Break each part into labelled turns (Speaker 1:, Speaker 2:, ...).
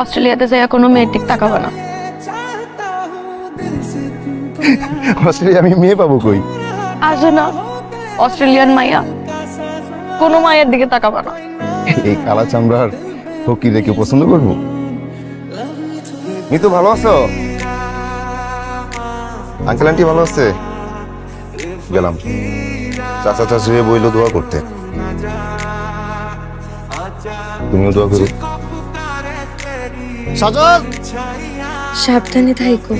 Speaker 1: অস্ট্রেলিয়াতে যাইয়া কোনো মেয়ের ঠিক তাকাবো না।
Speaker 2: অস্ট্রেলিয়া আমি মেয়ে পাবো কই?
Speaker 1: আসো না অস্ট্রেলিয়ান মাইয়া কোনো মায়ের দিকে তাকাবো না।
Speaker 2: এই কালা চামড়ার হকি দেখে পছন্দ করব? মিতু ভালো আছো? আঙ্কেল আন্টি ভালো আছে? গেলাম। চাচা চাচু হয়ে বইল দোয়া করতে। তুমিও দোয়া করো। সাজল!
Speaker 1: সাবধানে থাইকো।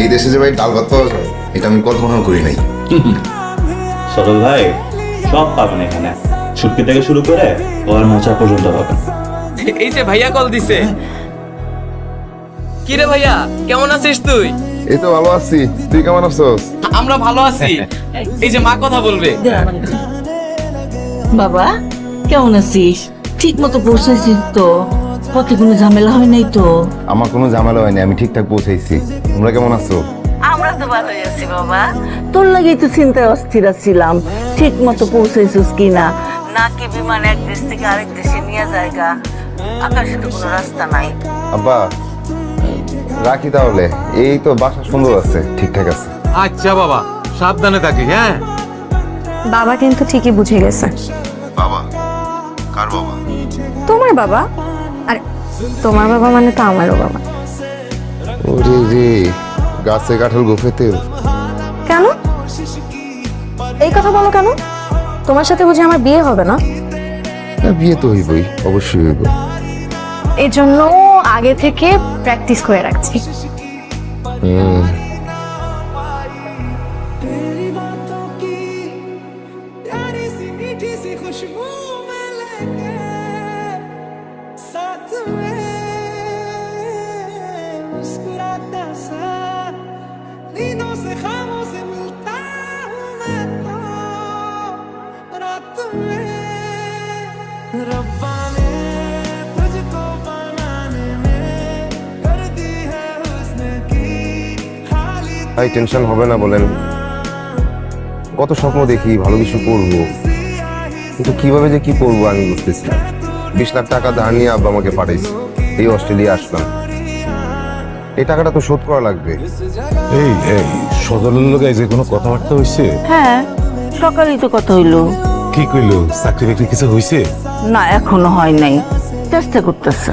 Speaker 2: এই দেশে যে ভাই ডাল ভাত পাওয়া যায় এটা আমি কল্পনাও করি নাই।
Speaker 3: সরল ভাই সব পাবেন এখানে। ছুটকি থেকে শুরু করে ওর মোচা পর্যন্ত পাবেন
Speaker 4: এই যে ভাইয়া কল দিছে। কিরে ভাইয়া কেমন আছিস তুই?
Speaker 2: এই তো ভালো আছি। তুই কেমন আছিস?
Speaker 4: আমরা ভালো আছি। এই যে মা কথা বলবে।
Speaker 5: বাবা কেমন আছিস? ঠিক মতো পৌঁছাইছিস তো। পথে কোনো ঝামেলা হয় নাই তো?
Speaker 2: আমার কোনো ঝামেলা হয়নি আমি ঠিকঠাক পৌঁছাইছি। তোমরা কেমন আছো?
Speaker 5: আমরা তো ভালোই আছি বাবা। তোর লাগেই তো চিন্তায় অস্থির ছিলাম ঠিক মতো পৌঁছাইছিস কিনা? নাকি বিমান এক দেশ থেকে আরেক দেশে নিয়ে জায়গা আকাশে তো কোনো রাস্তা নাই।
Speaker 2: আব্বা রাখি তাহলে। এই তো বাসা সুন্দর আছে ঠিকঠাক আছে।
Speaker 6: আচ্ছা বাবা সাবধানে থাকিস হ্যাঁ?
Speaker 1: বাবা কিন্তু ঠিকই বুঝে গেছে।
Speaker 2: বাবা? কার বাবা?
Speaker 1: তোমার বাবা? আর তোমার বাবা মানে তো আমারও বাবা।
Speaker 2: ওরে রে গাছে কাঁঠাল গোফেতে
Speaker 1: কেন? এই কথা বলো কেন? তোমার সাথে বুঝি আমার বিয়ে হবে না
Speaker 2: বিয়ে তো হইবই অবশ্যই হইব
Speaker 1: এই জন্য আগে থেকে প্র্যাকটিস করে রাখছি
Speaker 2: হুম
Speaker 7: तेरी बातों की प्यारी सी मीठी सी खुशबू में लेके
Speaker 2: ভাই টেনশন হবে না বলেন। কত স্বপ্ন দেখি ভালো কিছু করব। কিন্তু কীভাবে যে কি করব আমি বুঝতেছি না। বিশ লাখ টাকা ধার নিয়ে আব্বা আমাকে পাঠাইছে। এই অস্ট্রেলিয়া আসলাম। এই টাকাটা তো শোধ করা লাগবে।
Speaker 8: এই এই সদরের লোক যে কোনো কথাবার্তা হয়েছে
Speaker 5: হ্যাঁ সকালেই তো কথা হইল।
Speaker 8: কি কইলো চাকরি বাকরি কিছু হইছে
Speaker 5: না এখনো হয় নাই চেষ্টা করতেছে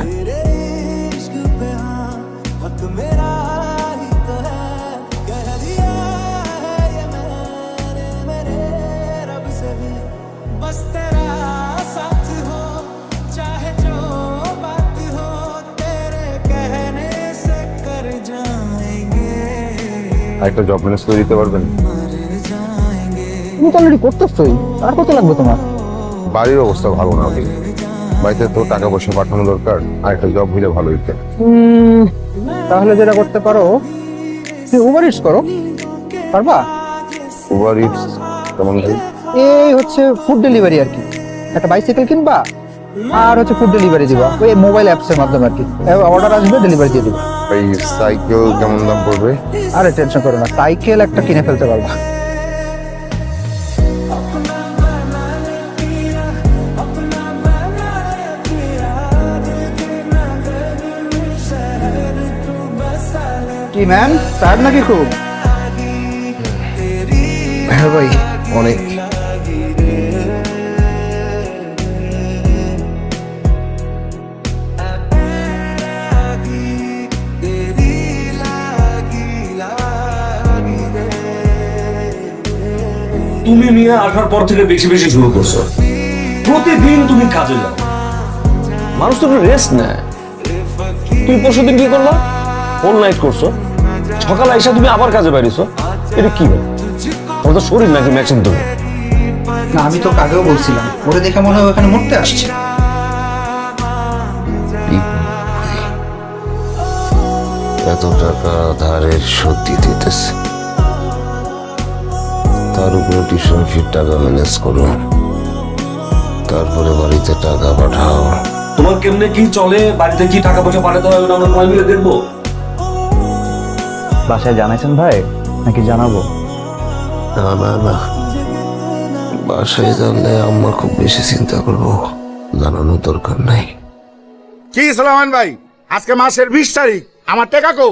Speaker 2: একটা জব ম্যানেজ করে দিতে পারবেন
Speaker 9: তুমি তো অলরেডি করতেছই আর কত লাগবে তোমার?
Speaker 2: বাড়ির অবস্থা ভালো না ভাই বাড়িতে তো টাকা পয়সা পাঠানো দরকার আর একটা জব হইলে ভালো হইতে।
Speaker 9: তাহলে যেটা করতে পারো তুমি উবার ইটস করো। পারবা?
Speaker 2: উবার ইটস কেমন
Speaker 9: এই হচ্ছে ফুড ডেলিভারি আর কি। একটা বাইসাইকেল কিনবা আর হচ্ছে ফুড ডেলিভারি দিবা। ওই মোবাইল অ্যাপসের মাধ্যমে আর কি। অর্ডার আসবে ডেলিভারি দিয়ে দিবা।
Speaker 2: এই সাইকেল কেমন দাম পড়বে?
Speaker 9: আরে টেনশন করো না সাইকেল একটা কিনে ফেলতে পারবা। কি ম্যান টায়ার্ড নাকি খুব?
Speaker 2: হ্যাঁ ভাই অনেক।
Speaker 3: তুমি নিয়ে আসার পর থেকে বেশি বেশি শুরু করছ। প্রতিদিন তুমি কাজে যাও। মানুষ তো রেস্ট নেয়। তুমি পরশু দিন কি করল? ফোন নাইট করছ। সকালে এসে তুমি আবার কাজে বাইরেছো এটা কি ভাই? তোমার তো শরীর নাকি ম্যাচিং তুমি
Speaker 9: না আমি তো আগেও বলছিলাম। ওরে দেখে মনে হয় ওখানে মরতে আসছে।
Speaker 2: এত টাকা ধারের শোধ দিতে দিতেছে তার উপরে টিউশন ফির টাকা ম্যানেজ করো। তারপরে বাড়িতে টাকা পাঠাও।
Speaker 3: তোমার কেমনে কি চলে? বাড়িতে কি টাকা পয়সা পাঠাতে হয় ওটা আমরা সবাই মিলে দেখব?
Speaker 9: বাসায় জানাইছেন ভাই? নাকি জানাব?
Speaker 2: না না না। বাসায় জানলে আম্মা খুব বেশি চিন্তা করব। জানানোর দরকার নাই।
Speaker 10: কি সালামান ভাই? আজকে মাসের বিশ তারিখ। আমার টাকা কো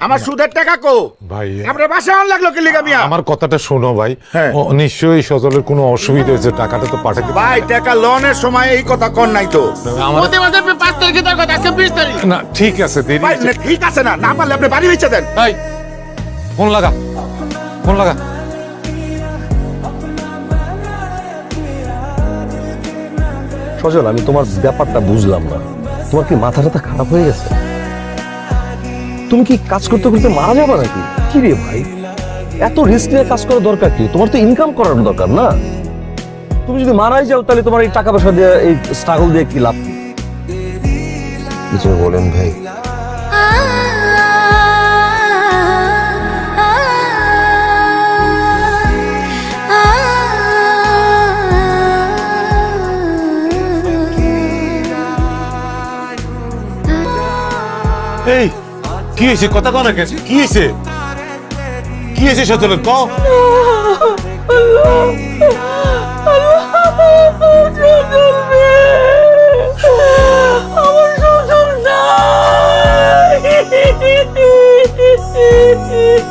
Speaker 10: আমার সুদের টাকা কো?
Speaker 8: ভাই
Speaker 10: আপনার আন লাগল কি লিগা মিয়া?
Speaker 8: আমার কথাটা শোনো ভাই।
Speaker 10: হ্যাঁ।
Speaker 8: নিশ্চয়ই সজলের কোনো অসুবিধা হয়েছে টাকাটা তো পাঠাতে
Speaker 10: ভাই টাকা লোনের সময় এই কথা কর নাই তো।
Speaker 8: আমার
Speaker 10: প্রতি মাসের পাঁচ তারিখে তার কথা আজকে বিশ তারিখ।
Speaker 8: না ঠিক আছে দেরি
Speaker 10: ভাই ঠিক আছে না না পারলে আপনি বাড়ি বেচে দেন।
Speaker 8: এই, ফোন লাগা ফোন লাগা।
Speaker 3: সজল আমি তোমার ব্যাপারটা বুঝলাম না। তোমার কি মাথা টাথা খারাপ হয়ে গেছে? তুমি কি কাজ করতে করতে মারা যাবে নাকি? কি রে ভাই? এত রিস্ক নিয়ে কাজ করার দরকার কি? তোমার তো ইনকাম করার দরকার না? তুমি যদি মারাই যাও তাহলে তোমার এই টাকা পয়সা দিয়ে এই স্ট্রাগল দিয়ে কি লাভ?
Speaker 2: কিছু বলেন ভাই?
Speaker 8: এই কি হয়েছে কথা কো না কেন কি হয়েছে কি হয়েছে সচলেন ক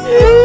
Speaker 5: আমার